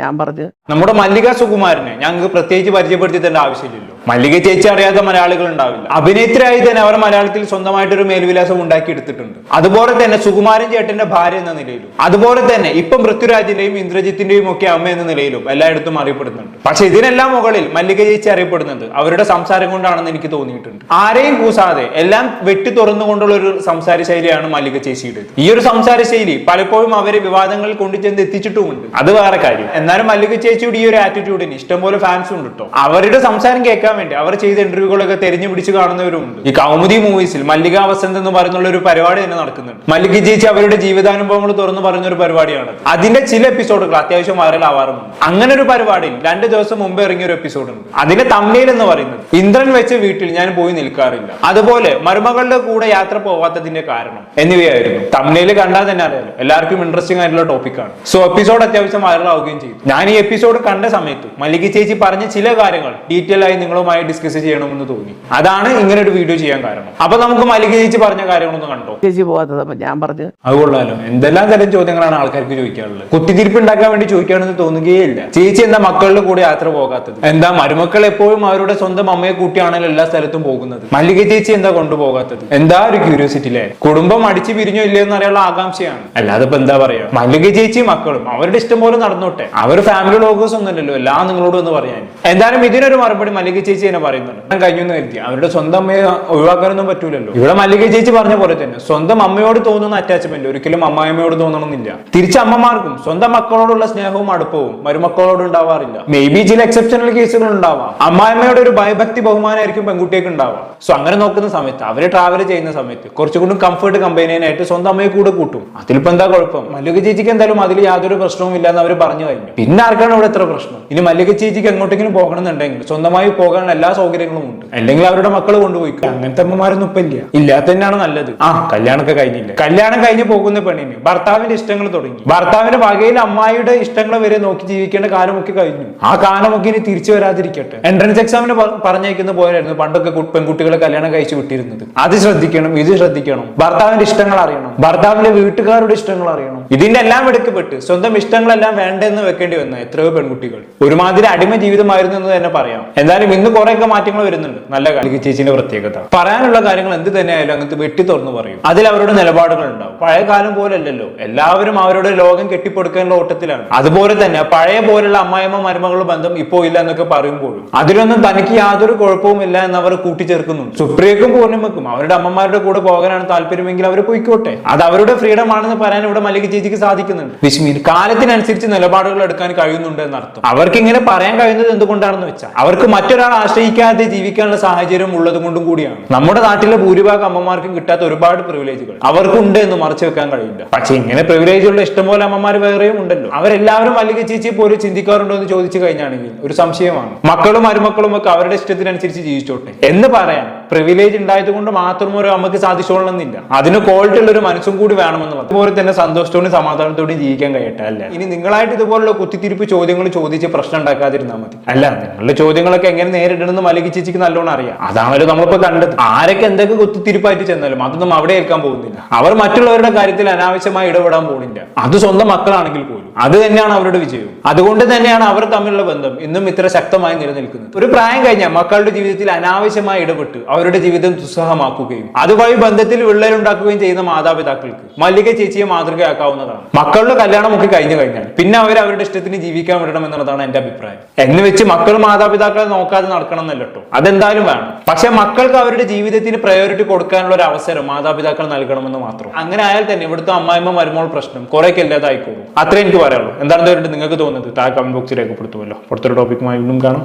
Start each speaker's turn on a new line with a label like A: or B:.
A: ഞാൻ പറഞ്ഞു
B: നമ്മുടെ മല്ലിക സുകുമാരനെ ഞങ്ങൾക്ക് പ്രത്യേകിച്ച് പരിചയപ്പെടുത്തി തരേണ്ട ആവശ്യമില്ലല്ലോ. മല്ലിക ചേച്ചി അറിയാത്ത മലയാളികൾ ഉണ്ടാവില്ല. അഭിനേത്രിയായി തന്നെ അവർ മലയാളത്തിൽ സ്വന്തമായിട്ടൊരു മേൽവിലാസം ഉണ്ടാക്കി എടുത്തിട്ടുണ്ട് അതുപോലെ തന്നെ സുകുമാരൻ ചേട്ടന്റെ ഭാര്യ എന്ന നിലയിലും. അതുപോലെ തന്നെ ഇപ്പം പൃഥ്വിരാജിന്റെയും ഇന്ദ്രജിത്തിന്റെയും ഒക്കെ അമ്മ എന്ന നിലയിലും എല്ലായിടത്തും അറിയപ്പെടുന്നുണ്ട്. പക്ഷെ ഇതിനെല്ലാം മുകളിൽ മല്ലിക ചേച്ചി അറിയപ്പെടുന്നത് അവരുടെ സംസാരം കൊണ്ടാണെന്ന് എനിക്ക് തോന്നിയിട്ടുണ്ട്. ആരെയും കൂസാതെ എല്ലാം വെട്ടി തുറന്നുകൊണ്ടുള്ള ഒരു സംസാര ശൈലിയാണ് മല്ലിക ചേച്ചിയുടെ ഈ ഒരു സംസാര ശൈലി പലപ്പോഴും അവരെ വിവാദങ്ങളിൽ കൊണ്ടുചെന്ന് എത്തിച്ചിട്ടുമുണ്ട്. അത് വേറെ കാര്യം. എന്നാലും മല്ലിക ചേച്ചിയുടെ ഈ ഒരു ആറ്റിറ്റ്യൂഡിന് ഇഷ്ടംപോലെ ഫാൻസ് ഉണ്ട് കേട്ടോ അവരുടെ സംസാരം കേൾക്കാൻ വേണ്ടി അവർ ചെയ്ത ഇന്റർവ്യൂകളൊക്കെ തെരഞ്ഞു പിടിച്ച് കാണുന്നവരുണ്ട് ഈ കൗമുദി മൂവീസിൽ മല്ലിക വസന്ത് എന്ന് പറയുന്ന ഒരു പരിപാടി തന്നെ നടക്കുന്നുണ്ട്. മല്ലിക ചേച്ചി അവരുടെ ജീവിതാനുഭവങ്ങൾ തുറന്നു പറയുന്ന ഒരു പരിപാടിയാണ്. അതിന്റെ ചില എപ്പിസോഡുകൾ അത്യാവശ്യം വൈറൽ ആവാറുമുണ്ട്. അങ്ങനെ ഒരു പരിപാടി രണ്ട് ദിവസം മുമ്പ് ഇറങ്ങിയ ഒരു എപ്പിസോഡ് ഉണ്ട് അതിന്റെ തമ്മിൽ എന്ന് പറയുന്നത്. ഇന്ദ്രൻ വെച്ച വീട്ടിൽ ഞാൻ പോയി നിൽക്കാറില്ല. അതുപോലെ മരുമകളുടെ കൂടെ യാത്ര പോവാത്തതിന്റെ കാരണം. എന്നിവയായിരുന്നു. തമ്മിൽ കണ്ടാൽ തന്നെ അറിയാലോ എല്ലാവർക്കും ഇൻട്രസ്റ്റിംഗ് ആയിട്ടുള്ള ടോപ്പിക്കാണ് സോ എപ്പിസോഡ് അത്യാവശ്യം വൈറൽ ആവുകയും ചെയ്തു. ഞാൻ ഈ എപ്പിസോഡ് കണ്ട സമയത്ത് മല്ലിക ചേച്ചി പറഞ്ഞ ചില കാര്യങ്ങൾ ഡീറ്റെയിൽ ആയി നിങ്ങളുമായി ഡിസ്കസ് ചെയ്യണമെന്ന് തോന്നി. അതാണ് ഇങ്ങനെ ഒരു വീഡിയോ ചെയ്യാൻ കാരണം. അപ്പൊ നമുക്ക് മല്ലിക ചേച്ചി പറഞ്ഞ കാര്യങ്ങളൊന്നും കണ്ടോ?
A: ചേച്ചി പോകാത്തത് ഞാൻ പറഞ്ഞു
B: അത് കൊള്ളാലോ. എന്തെല്ലാം തരം ചോദ്യങ്ങളാണ് ആൾക്കാർക്ക് ചോദിക്കാനുള്ളത്? കുത്തിത്തിരിപ്പ് ഉണ്ടാക്കാൻ വേണ്ടി ചോദിക്കുകയാണെന്ന് തോന്നുകയില്ല ചേച്ചി എന്താ മക്കളുടെ കൂടെ യാത്ര പോകാത്തത്? എന്താ മരുമക്കൾ എപ്പോഴും അവരുടെ സ്വന്തം അമ്മയെ കൂട്ടിയാണല്ലോ എല്ലാ സ്ഥലത്തും പോകുന്നത്? മല്ലിക ചേച്ചി എന്താ കൊണ്ടുപോകാത്തത്? എന്താ ഒരു ക്യൂരിയോസിറ്റി അല്ലേ കുടുംബം അടിച്ചു പിരിഞ്ഞോ ഇല്ലയോ എന്ന് അറിയാനുള്ള ആകാംക്ഷയാണ്. അല്ലാതെ ഇപ്പൊ എന്താ പറയാ? മല്ലിക ചേച്ചി മക്കളും അവരുടെ ഇഷ്ടം പോലെ നടന്നോട്ടെ? അവർ ഫാമിലി ലോഗേഴ്സ് ഒന്നുമല്ലല്ലോ. എല്ലാം നിങ്ങളോട് ഒന്ന് പറയാൻ. എന്തായാലും ഇതിനൊരു മറുപടി മല്ലിക ചേച്ചി തന്നെ പറയുന്നുണ്ട്. ഞാൻ കഴിഞ്ഞു എന്ന് കരുതി. അവരുടെ സ്വന്തം അമ്മയെ ഒഴിവാക്കാനൊന്നും പറ്റൂലല്ലോ. ഇവിടെ മല്ലിക ചേച്ചി പറഞ്ഞ പോലെ തന്നെ സ്വന്തം അമ്മയോട് തോന്നുന്ന അറ്റാച്ച്മെന്റ് ഒരിക്കലും അമ്മായിമ്മയോട് തോന്നണമെന്നില്ല. തിരിച്ച് അമ്മമാർക്കും സ്വന്തം മക്കളോടുള്ള സ്നേഹവും അടുപ്പവും മരുമക്കളോട് ഉണ്ടാവാറില്ല. മേ ബി ചില എക്സെപ്ഷണൽ കേസുകൾ ഉണ്ടാവാം. അമ്മായിമ്മയുടെ ഒരു ഭയഭക്തി ബഹുമാനമായിരിക്കും പെൺകുട്ടിയൊക്കെ ഉണ്ടാവാം സോ അങ്ങനെ നോക്കുന്ന സമയത്ത് അവർ ട്രാവൽ ചെയ്യുന്ന സമയത്ത് കുറച്ചുകൂടി കംഫർട്ട് കമ്പനിയായിട്ട് സ്വന്തം അമ്മയെ കൂടെ കൂട്ടും. അതിലിപ്പോ എന്താ കുഴപ്പം? മല്ലിക ചേച്ചിക്ക് എന്തായാലും അതിൽ യാതൊരു പ്രശ്നവും ഇല്ല എന്ന് അവർ പറഞ്ഞു കഴിഞ്ഞു. പിന്നെ ആർക്കാണ് ഇവിടെ എത്ര പ്രശ്നം. ഇനി മല്ലിക ചേച്ചിക്ക് എങ്ങോട്ടെങ്കിലും പോകണമെന്നുണ്ടെങ്കിൽ സ്വന്തമായി പോകാനുള്ള എല്ലാ സൗകര്യങ്ങളും ഉണ്ട്. അല്ലെങ്കിൽ അവരുടെ മക്കൾ കൊണ്ടുപോയിക്കും. അങ്ങനത്തെ അമ്മമാരൊന്നും ഇപ്പൊ ഇല്ല. ഇല്ലാത്ത തന്നെയാണ് നല്ലത്. ആ കല്യാണമൊക്കെ കഴിഞ്ഞില്ല? കല്യാണം കഴിഞ്ഞ് പോകുന്ന പെണ്ണിന് ഭർത്താവിന്റെ ഇഷ്ടങ്ങൾ തുടങ്ങി. ഭർത്താവിന്റെ വകയിൽ അമ്മായിയുടെ ഇഷ്ടങ്ങൾ വരെ നോക്കി ജീവിക്കേണ്ട കാലമൊക്കെ കഴിഞ്ഞു. ആ കാലമൊക്കെ ഇനി തിരിച്ചു വരാതിരിക്കട്ടെ. എൻട്രൻസ് എക്സാമിന് പറഞ്ഞേക്കുന്ന പോലെയായിരുന്നു പണ്ടൊക്കെ പെൺകുട്ടികളെ കല്യാണം കഴിച്ചു വിട്ടിരുന്നത്. അത് ശ്രദ്ധിക്കണം ഇത് ശ്രദ്ധിക്കണം. ഭർത്താവിന്റെ ഇഷ്ടങ്ങൾ അറിയണം. ഭർത്താവിന്റെ വീട്ടുകാരുടെ ഇഷ്ടങ്ങൾ അറിയണം. ഇതിന്റെ എല്ലാം എടുക്കപ്പെട്ട് സ്വന്തം ഇഷ്ടങ്ങളെല്ലാം വേണ്ടെന്ന് വെക്കേണ്ടി വന്ന എത്രയോ പെൺകുട്ടികൾ. ഒരുമാതിരി അടിമ ജീവിതമായിരുന്നു എന്ന് തന്നെ പറയാം. എന്തായാലും ഇന്ന് കുറെയൊക്കെ മാറ്റങ്ങൾ വരുന്നുണ്ട്. നല്ല കാര്യം. ചേച്ചിന്റെ പ്രത്യേകത. പറയാനുള്ള കാര്യങ്ങൾ എന്ത് തന്നെയായാലും അങ്ങനത്തെ വെട്ടി തുറന്നു പറയും. അതിൽ അവരുടെ നിലപാടുകൾ ഉണ്ടാവും. പഴയ കാലം പോലെ അല്ലല്ലോ എല്ലാവരും അവരുടെ ലോകം കെട്ടിപ്പടുക്കാനുള്ള ഓട്ടത്തിലാണ്. അതുപോലെ തന്നെ പഴയ പോലുള്ള അമ്മായിമ്മ മരുമകളുടെ ബന്ധം ഇപ്പോ ഇല്ല എന്നൊക്കെ പറയുമ്പോഴും അതിലൊന്നും തനിക്ക് യാതൊരു കുഴപ്പവും ഇല്ല എന്ന് അവർ കൂട്ടിച്ചേർക്കുന്നുണ്ട്. സുപ്രിയക്കും പൂർണിമക്കും അവരുടെ അമ്മമാരുടെ കൂടെ പോകാനാണ് താല്പര്യമെങ്കിൽ അവർ പോയിക്കോട്ടെ. അത് അവരുടെ ഫ്രീഡം ആണെന്ന് പറയാൻ ഇവിടെ മല്ലിക ചേച്ചിക്ക് സാധിക്കുന്നുണ്ട്. വിശ്മീൻ കാലത്തിനനുസരിച്ച് നിലപാടുകൾ എടുക്കാൻ കഴിയുന്നുണ്ട് എന്നർത്ഥം. അവർക്ക് ഇങ്ങനെ പറയാൻ കഴിയുന്നത് എന്തുകൊണ്ടാണെന്ന് വെച്ചാൽ അവർക്ക് മറ്റൊരാൾ ആശ്രയിക്കാതെ ജീവിക്കാനുള്ള സാഹചര്യം ഉള്ളത് കൊണ്ടും കൂടിയാണ്. നമ്മുടെ നാട്ടിലെ ഭൂരിഭാഗം അമ്മമാർക്കും കിട്ടാത്ത ഒരുപാട് പ്രിവിലേജുകൾ അവർക്കുണ്ട് എന്ന് മറച്ചു വെക്കാൻ കഴിയില്ല. പക്ഷെ ഇങ്ങനെ പ്രിവിലേജ് ഉള്ള ഇഷ്ടംപോലെ അമ്മമാർ വേറെയും ഉണ്ടല്ലോ. അവരെല്ലാവരും മല്ലിക ചേച്ചി പോലും ചിന്തിക്കാറുണ്ടോ എന്ന് ചോദിച്ചു കഴിഞ്ഞാണെങ്കിൽ ഒരു സംശയമാണ്. മക്കളും മരുമക്കളും ഒക്കെ അവരുടെ ഇഷ്ടത്തിനനുസരിച്ച് ജീവിച്ചോട്ടെ. എന്ന് പറയാൻ പ്രിവിലേജ് ഉണ്ടായത് കൊണ്ട് മാത്രം ഒരു അമ്മയ്ക്ക് സാധിച്ചോളണമെന്നില്ല. അതിന് ക്വാളിറ്റി ഉള്ള ഒരു മനസ്സും കൂടി വേണമെന്ന് പറഞ്ഞു അതുപോലെ തന്നെ സന്തോഷത്തോടും സമാധാനത്തോടും ജീവിക്കാൻ കഴിയട്ടെ അല്ല? ഇനി നിങ്ങളായിട്ട് ഇതുപോലുള്ള കുത്തിത്തിരിപ്പ് ചോദ്യങ്ങൾ ചോദിച്ച് പ്രശ്നം ഉണ്ടാക്കാതിരുന്നാൽ മതി. അല്ല നിങ്ങളുടെ ചോദ്യങ്ങളൊക്കെ എങ്ങനെ നേരിടണമെന്ന് മലകി ചേച്ചിക്ക് നല്ലോണം അറിയാം. അതാണല്ലോ നമ്മളിപ്പോ കണ്ടത്. ആരൊക്കെ എന്തൊക്കെ കുത്തിത്തിരിപ്പായിട്ട് ചെന്നാലും അതൊന്നും അവിടെ ഏൽക്കാൻ പോകുന്നില്ല. അവർ മറ്റുള്ളവരുടെ കാര്യത്തിൽ അനാവശ്യമായി ഇടപെടാൻ പോകുന്നില്ല. അത് സ്വന്തം മക്കളാണെങ്കിൽ പോലും. അത് തന്നെയാണ് അവരുടെ വിജയം അതുകൊണ്ട് തന്നെയാണ് അവർ തമ്മിലുള്ള ബന്ധം ഇന്നും ഇത്ര ശക്തമായി നിലനിൽക്കുന്നത്. ഒരു പ്രായം കഴിഞ്ഞാൽ മക്കളുടെ ജീവിതത്തിൽ അനാവശ്യമായി ഇടപെട്ട് അവരുടെ ജീവിതം ദുസ്സഹമാക്കുകയും അതുവഴി ബന്ധത്തിൽ വിള്ളലുണ്ടാക്കുകയും ചെയ്യുന്ന മാതാപിതാക്കൾക്ക് മല്ലിക ചേച്ചിയെ മാതൃകയാക്കാവുന്നതാണ്. മക്കളുടെ കല്യാണം ഒക്കെ കഴിഞ്ഞു കഴിഞ്ഞാൽ പിന്നെ അവർ അവരുടെ ഇഷ്ടത്തിന് ജീവിക്കാൻ വിടണം എന്നുള്ളതാണ് എന്റെ അഭിപ്രായം. എന്ന് വെച്ച് മക്കൾ മാതാപിതാക്കളെ നോക്കാതെ നടക്കണം എന്നല്ലോ അതെന്തായാലും വേണം. പക്ഷെ മക്കൾക്ക് അവരുടെ ജീവിതത്തിന് പ്രയോറിറ്റി കൊടുക്കാനുള്ള ഒരു അവസരം മാതാപിതാക്കൾ നൽകണമെന്ന് മാത്രം. അങ്ങനെ ആയാൽ തന്നെ ഇവിടുത്തെ അമ്മായിമ്മ മരുമോൾ പ്രശ്നം കുറേയൊക്കെ ഇല്ലാതായിക്കോളും. അത്രേ എനിക്ക് പറയാനുള്ളൂ. എന്താണെന്ന് നിങ്ങൾക്ക് തോന്നുന്നത് താഴെ കമന്റ് ബോക്സിൽ രേഖപ്പെടുത്തുമല്ലോ. പുറത്തൊരു ടോപ്പിക്കുമായി വീണ്ടും കാണാം.